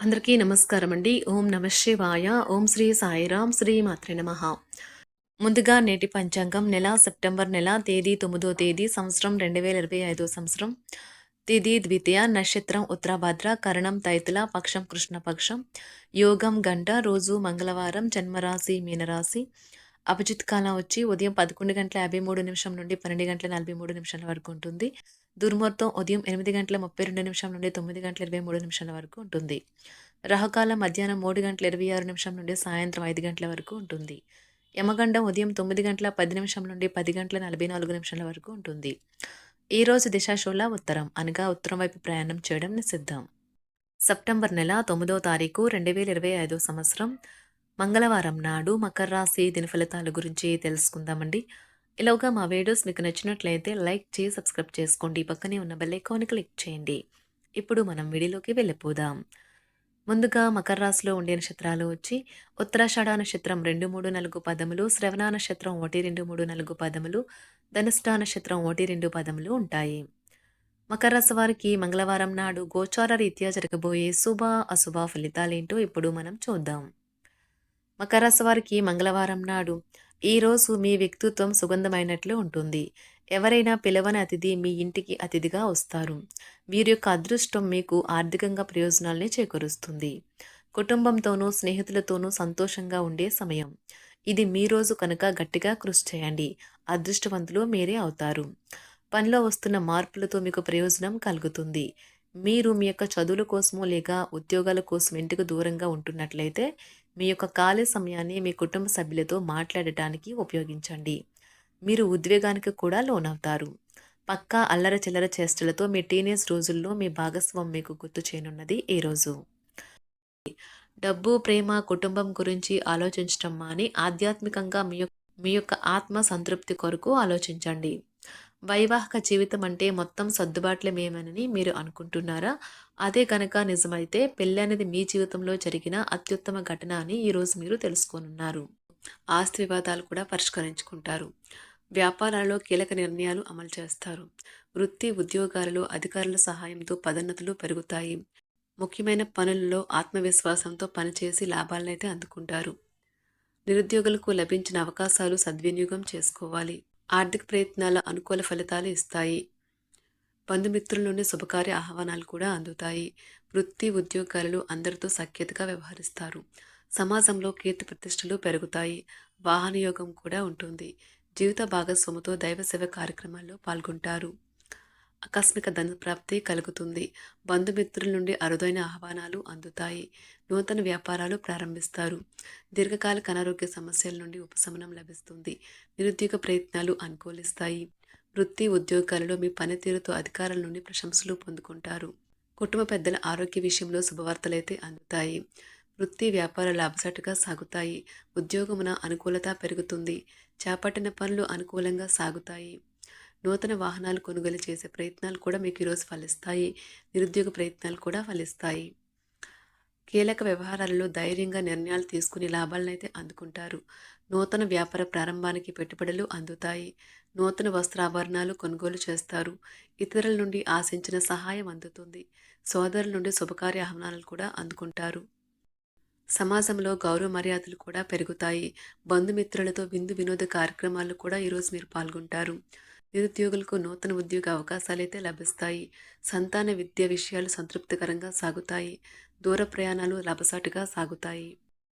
అందరికీ నమస్కారం అండి ఓం నమ శివాయ. ఓం శ్రీ సాయిరాం శ్రీ మాత్రే నమ. ముందుగా నేటి పంచాంగం నెల సెప్టెంబర్ నెల తేదీ తొమ్మిదో తేదీ సంవత్సరం రెండు వేల ఇరవై ఐదో సంవత్సరం. తేదీ ద్వితీయ నక్షత్రం ఉత్తరాభద్ర కరణం తైతుల పక్షం కృష్ణపక్షం. యోగం గంట రోజు మంగళవారం జన్మరాశి మీనరాశి. అభిజిత్ కాలం వచ్చి ఉదయం పదకొండు గంటల యాభై మూడు నిమిషం నుండి పన్నెండు గంటల నలభై మూడు నిమిషాల వరకు ఉంటుంది. దుర్ముహూర్తం ఉదయం ఎనిమిది గంటల ముప్పై రెండు నిమిషం నుండి తొమ్మిది గంటల ఇరవై మూడు నిమిషాల వరకు ఉంటుంది. రహకాలం మధ్యాహ్నం మూడు గంటల ఇరవై ఆరు నిమిషం నుండి సాయంత్రం ఐదు గంటల వరకు ఉంటుంది. యమగండం ఉదయం తొమ్మిది గంటల పది నిమిషం నుండి పది గంటల నలభై నాలుగు నిమిషాల వరకు ఉంటుంది. ఈ రోజు దిశాశోళ ఉత్తరం అనగా ఉత్తరం వైపు ప్రయాణం చేయడం నిషిద్ధం. సెప్టెంబర్ నెల తొమ్మిదో తారీఖు రెండు వేల ఇరవై ఐదో సంవత్సరం మంగళవారం నాడు మకర రాశి దిన ఫలితాల గురించి తెలుసుకుందామండి. ఇలాగా మా వీడియోస్ మీకు నచ్చినట్లయితే లైక్ చేసి సబ్స్క్రైబ్ చేసుకోండి. పక్కనే ఉన్న బెల్ ఐకాన్ క్లిక్ చేయండి. ఇప్పుడు మనం వీడియోలోకి వెళ్ళిపోదాం. ముందుగా మకర రాశిలో ఉండే నక్షత్రాలు వచ్చి ఉత్తరాషాఢ నక్షత్రం రెండు మూడు నాలుగు పదములు శ్రవణ నక్షత్రం ఒకటి రెండు మూడు నాలుగు పదములు ధనుష్ఠ నక్షత్రం ఒకటి రెండు పదములు ఉంటాయి. మకర రాశి వారికి మంగళవారం నాడు గోచార రీత్యా జరగబోయే శుభ అశుభ ఫలితాలేంటో ఇప్పుడు మనం చూద్దాం. మకర రాశి వారికి మంగళవారం నాడు ఈరోజు మీ వ్యక్తిత్వం సుగంధమైనట్లు ఉంటుంది. ఎవరైనా పిలవని అతిథి మీ ఇంటికి అతిథిగా వస్తారు. వీరి యొక్క అదృష్టం మీకు ఆర్థికంగా ప్రయోజనాల్ని చేకూరుస్తుంది. కుటుంబంతోనూ స్నేహితులతోనూ సంతోషంగా ఉండే సమయం. ఇది మీ రోజు కనుక గట్టిగా కృషి చేయండి. అదృష్టవంతులు మీరే అవుతారు. పనిలో వస్తున్న మార్పులతో మీకు ప్రయోజనం కలుగుతుంది. మీరు మీ యొక్క చదువుల కోసమో లేక ఉద్యోగాల కోసం ఇంటికి దూరంగా ఉంటున్నట్లయితే మీ యొక్క ఖాళీ సమయాన్ని మీ కుటుంబ సభ్యులతో మాట్లాడటానికి ఉపయోగించండి. మీరు ఉద్వేగానికి కూడా లోనవుతారు. పక్కా అల్లర చిల్లర చేష్టలతో మీ టీనేజ్ రోజుల్లో మీ భాగస్వామి మీకు గుర్తు చేయనున్నది ఈ రోజు. డబ్బు ప్రేమ కుటుంబం గురించి ఆలోచించటం మాని ఆధ్యాత్మికంగా మీ యొక్క మీ యొక్క ఆత్మ సంతృప్తి కొరకు ఆలోచించండి. వైవాహిక జీవితం అంటే మొత్తం సర్దుబాట్లమేమని మీరు అనుకుంటున్నారా? అదే కనుక నిజమైతే పెళ్ళి అనేది మీ జీవితంలో జరిగిన అత్యుత్తమ ఘటన అని ఈరోజు మీరు తెలుసుకోనున్నారు. ఆస్తి వివాదాలు కూడా పరిష్కరించుకుంటారు. వ్యాపారాల్లో కీలక నిర్ణయాలు అమలు చేస్తారు. వృత్తి ఉద్యోగాలలో అధికారుల సహాయంతో పదోన్నతులు పెరుగుతాయి. ముఖ్యమైన పనులలో ఆత్మవిశ్వాసంతో పనిచేసి లాభాలనైతే అందుకుంటారు. నిరుద్యోగులకు లభించిన అవకాశాలు సద్వినియోగం చేసుకోవాలి. ఆర్థిక ప్రయత్నాల అనుకూల ఫలితాలు ఇస్తాయి. బంధుమిత్రుల నుండి శుభకార్య ఆహ్వానాలు కూడా అందుతాయి. వృత్తి ఉద్యోగాలలో అందరితో సఖ్యతగా వ్యవహరిస్తారు. సమాజంలో కీర్తి ప్రతిష్టలు పెరుగుతాయి. వాహన యోగం కూడా ఉంటుంది. జీవిత భాగస్వామితో దైవ సేవ కార్యక్రమాల్లో పాల్గొంటారు. ఆకస్మిక ధన ప్రాప్తి కలుగుతుంది. బంధుమిత్రుల నుండి అరుదైన ఆహ్వానాలు అందుతాయి. నూతన వ్యాపారాలు ప్రారంభిస్తారు. దీర్ఘకాలిక అనారోగ్య సమస్యల నుండి ఉపశమనం లభిస్తుంది. నిరుద్యోగ ప్రయత్నాలు అనుకూలిస్తాయి. వృత్తి ఉద్యోగాలలో మీ పనితీరుతో అధికారుల నుండి ప్రశంసలు పొందుకుంటారు. కుటుంబ పెద్దల ఆరోగ్య విషయంలో శుభవార్తలైతే అందుతాయి. వృత్తి వ్యాపార లాభసాటుగా సాగుతాయి. ఉద్యోగమున అనుకూలత పెరుగుతుంది. చేపట్టిన పనులు అనుకూలంగా సాగుతాయి. నూతన వాహనాలు కొనుగోలు చేసే ప్రయత్నాలు కూడా మీకు ఈరోజు ఫలిస్తాయి. నిరుద్యోగ ప్రయత్నాలు కూడా ఫలిస్తాయి. కీలక వ్యవహారాలలో ధైర్యంగా నిర్ణయాలు తీసుకుని లాభాలనైతే అందుకుంటారు. నూతన వ్యాపార ప్రారంభానికి పెట్టుబడులు అందుతాయి. నూతన వస్త్రాభరణాలు కొనుగోలు చేస్తారు. ఇతరుల నుండి ఆశించిన సహాయం అందుతుంది. సోదరుల నుండి శుభకార్య ఆహ్వానాలు కూడా అందుకుంటారు. సమాజంలో గౌరవ మర్యాదలు కూడా పెరుగుతాయి. బంధుమిత్రులతో విందు వినోద కార్యక్రమాలు కూడా ఈరోజు మీరు పాల్గొంటారు. నిరుద్యోగులకు నూతన ఉద్యోగ అవకాశాలైతే లభిస్తాయి. సంతాన విద్య విషయాలు సంతృప్తికరంగా సాగుతాయి. దూర ప్రయాణాలు లభసాటుగా సాగుతాయి.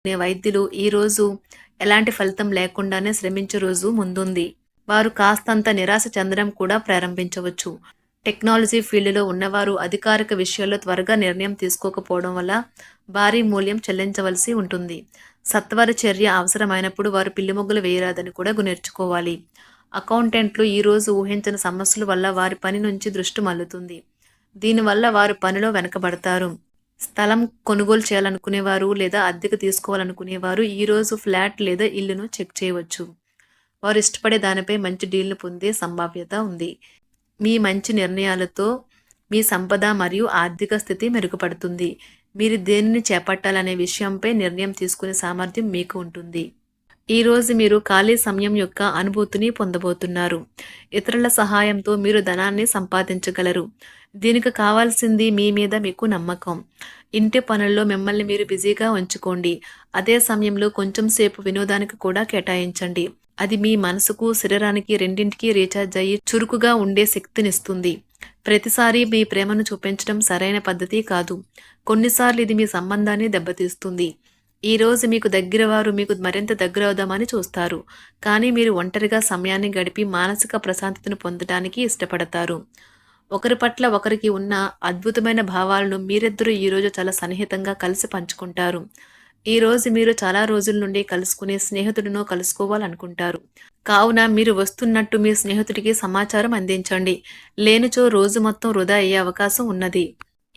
నే వైద్యులు ఈరోజు ఎలాంటి ఫలితం లేకుండానే శ్రమించే రోజు ముందుంది. వారు కాస్తంత నిరాశ చెందడం కూడా ప్రారంభించవచ్చు. టెక్నాలజీ ఫీల్డ్లో ఉన్నవారు అధికారిక విషయాల్లో త్వరగా నిర్ణయం తీసుకోకపోవడం వల్ల భారీ మూల్యం చెల్లించవలసి ఉంటుంది. సత్వర చర్య అవసరమైనప్పుడు వారు పిల్లిమొగ్గులు వేయరాదని కూడా నేర్చుకోవాలి అకౌంటెంట్లు ఈరోజు ఊహించిన సమస్యల వల్ల వారి పని నుంచి దృష్టి మల్లుతుంది దీనివల్ల వారు పనిలో వెనకబడతారు. స్థలం కొనుగోలు చేయాలనుకునేవారు లేదా అద్దెకు తీసుకోవాలనుకునేవారు ఈరోజు ఫ్లాట్ లేదా ఇల్లును చెక్ చేయవచ్చు. వారు ఇష్టపడే దానిపై మంచి డీల్ను పొందే సంభావ్యత ఉంది. మీ మంచి నిర్ణయాలతో మీ సంపద మరియు ఆర్థిక స్థితి మెరుగుపడుతుంది. మీరు దేనిని చేపట్టాలనే విషయంపై నిర్ణయం తీసుకునే సామర్థ్యం మీకు ఉంటుంది. ఈరోజు మీరు ఖాళీ సమయం యొక్క అనుభూతిని పొందబోతున్నారు. ఇతరుల సహాయంతో మీరు ధనాన్ని సంపాదించగలరు. దీనికి కావాల్సింది మీ మీద మీకు నమ్మకం. ఇంటి పనుల్లో మిమ్మల్ని మీరు బిజీగా ఉంచుకోండి. అదే సమయంలో కొంచెం సేపు వినోదానికి కూడా కేటాయించండి. అది మీ మనసుకు శరీరానికి రెండింటికి రీఛార్జ్ అయ్యి చురుకుగా ఉండే శక్తినిస్తుంది. ప్రతిసారి మీ ప్రేమను చూపించడం సరైన పద్ధతి కాదు. కొన్నిసార్లు ఇది మీ సంబంధాన్ని దెబ్బతీస్తుంది. ఈ రోజు మీకు దగ్గర వారు మీకు మరింత దగ్గర అవుదామని చూస్తారు. కానీ మీరు ఒంటరిగా సమయాన్ని గడిపి మానసిక ప్రశాంతతను పొందడానికి ఇష్టపడతారు. ఒకరి పట్ల ఒకరికి ఉన్న అద్భుతమైన భావాలను మీరిద్దరూ ఈరోజు చాలా సన్నిహితంగా కలిసి పంచుకుంటారు. ఈ రోజు మీరు చాలా రోజుల నుండి కలుసుకునే స్నేహితుడినో కలుసుకోవాలనుకుంటారు. కావున మీరు వస్తున్నట్టు మీ స్నేహితుడికి సమాచారం అందించండి. లేనిచో రోజు మొత్తం వృధా అయ్యే అవకాశం ఉన్నది.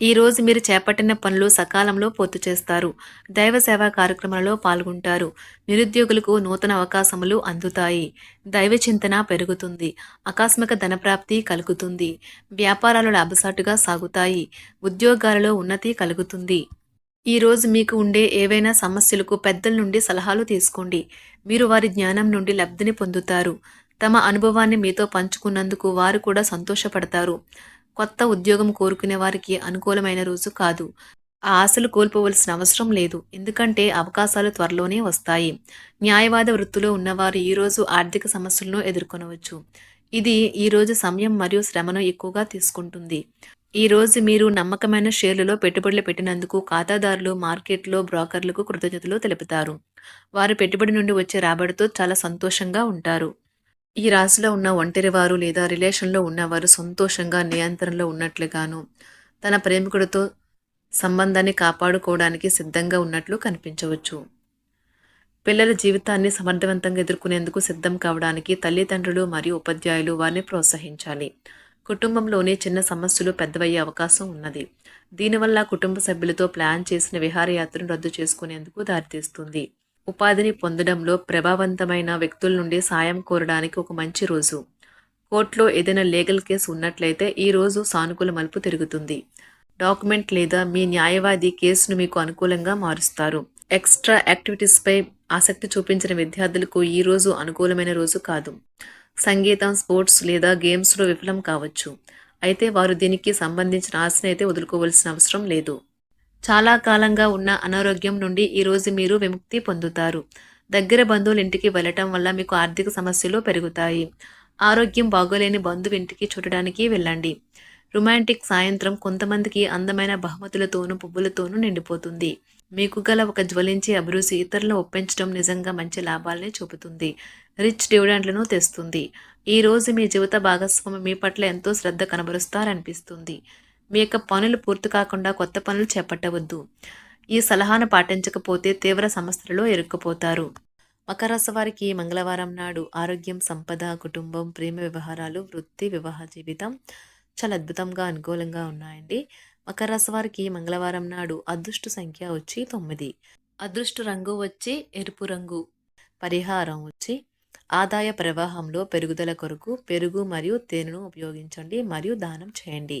ఈరోజు మీరు చేపట్టిన పనులు సకాలంలో పూర్తి చేస్తారు. దైవ సేవా కార్యక్రమాలలో పాల్గొంటారు. నిరుద్యోగులకు నూతన అవకాశములు అందుతాయి. దైవ చింతన పెరుగుతుంది. ఆకస్మిక ధనప్రాప్తి కలుగుతుంది. వ్యాపారాలు లాభసాటుగా సాగుతాయి. ఉద్యోగాలలో ఉన్నతి కలుగుతుంది. ఈరోజు మీకు ఉండే ఏవైనా సమస్యలకు పెద్దల నుండి సలహాలు తీసుకోండి. మీరు వారి జ్ఞానం నుండి లబ్ధిని పొందుతారు. తమ అనుభవాన్ని మీతో పంచుకున్నందుకు వారు కూడా సంతోషపడతారు. కొత్త ఉద్యోగం కోరుకునే వారికి అనుకూలమైన రోజు కాదు. ఆ ఆశలు కోల్పోవలసిన అవసరం లేదు. ఎందుకంటే అవకాశాలు త్వరలోనే వస్తాయి. న్యాయవాద వృత్తిలో ఉన్నవారు ఈరోజు ఆర్థిక సమస్యలను ఎదుర్కొనవచ్చు. ఇది ఈరోజు సమయం మరియు శ్రమను ఎక్కువగా తీసుకుంటుంది. ఈ రోజు మీరు నమ్మకమైన షేర్లలో పెట్టుబడులు పెట్టినందుకు ఖాతాదారులు మార్కెట్లో బ్రోకర్లకు కృతజ్ఞతలు తెలుపుతారు. వారు పెట్టుబడి నుండి వచ్చే రాబడితో చాలా సంతోషంగా ఉంటారు. ఈ రాశిలో ఉన్న ఒంటరివారు లేదా రిలేషన్లో ఉన్నవారు సంతోషంగా నియంత్రణలో ఉన్నట్లుగాను తన ప్రేమికుడితో సంబంధాన్ని కాపాడుకోవడానికి సిద్ధంగా ఉన్నట్లు కనిపించవచ్చు. పిల్లల జీవితాన్ని సమర్థవంతంగా ఎదుర్కొనేందుకు సిద్ధం కావడానికి తల్లిదండ్రులు మరియు ఉపాధ్యాయులు వారిని ప్రోత్సహించాలి. కుటుంబంలోనే చిన్న సమస్యలు పెద్దవయ్యే అవకాశం ఉన్నది. దీనివల్ల కుటుంబ సభ్యులతో ప్లాన్ చేసిన విహారయాత్రను రద్దు చేసుకునేందుకు దారితీస్తుంది. ఉపాధిని పొందడంలో ప్రభావవంతమైన వ్యక్తుల నుండి సాయం కోరడానికి ఒక మంచి రోజు. కోర్టులో ఏదైనా లీగల్ కేసు ఉన్నట్లయితే ఈ రోజు సానుకూల మలుపు తిరుగుతుంది. డాక్యుమెంట్ లేదా మీ న్యాయవాది కేసును మీకు అనుకూలంగా మారుస్తారు. ఎక్స్ట్రా యాక్టివిటీస్పై ఆసక్తి చూపించిన విద్యార్థులకు ఈ రోజు అనుకూలమైన రోజు కాదు. సంగీతం స్పోర్ట్స్ లేదా గేమ్స్లో విఫలం కావచ్చు. అయితే వారు దీనికి సంబంధించిన ఆశను అయితే వదులుకోవాల్సిన అవసరం లేదు. చాలా కాలంగా ఉన్న అనారోగ్యం నుండి ఈరోజు మీరు విముక్తి పొందుతారు. దగ్గర బంధువుల ఇంటికి వెళ్ళటం వల్ల మీకు ఆర్థిక సమస్యలు పెరుగుతాయి. ఆరోగ్యం బాగోలేని బంధువు ఇంటికి చూడడానికి వెళ్ళండి. రొమాంటిక్ సాయంత్రం కొంతమందికి అందమైన బహుమతులతోనూ పువ్వులతోనూ నిండిపోతుంది. మీకు గల ఒక జ్వలించే అభిరుచి ఇతరులను ఒప్పించడం నిజంగా మంచి లాభాలని చూపుతుంది. రిచ్ డివిడెంట్లను తెస్తుంది. ఈ రోజు మీ జీవిత భాగస్వామి మీ పట్ల ఎంతో శ్రద్ధ కనబరుస్తారనిపిస్తుంది. మీ యొక్క పనులు పూర్తి కాకుండా కొత్త పనులు చేపట్టవద్దు. ఈ సలహాను పాటించకపోతే తీవ్ర సమస్యలలో ఇరుక్కుపోతారు. మకర రాశి వారికి మంగళవారం నాడు ఆరోగ్యం సంపద కుటుంబం ప్రేమ వ్యవహారాలు వృత్తి వివాహ జీవితం చాలా అద్భుతంగా అనుకూలంగా ఉన్నాయండి. మకర రాశి వారికి మంగళవారం నాడు అదృష్ట సంఖ్య వచ్చి తొమ్మిది. అదృష్ట రంగు వచ్చి ఎరుపు రంగు పరిహారం వచ్చి ఆదాయ ప్రవాహంలో పెరుగుదల కొరకు పెరుగు మరియు తేనెను ఉపయోగించండి మరియు దానం చేయండి.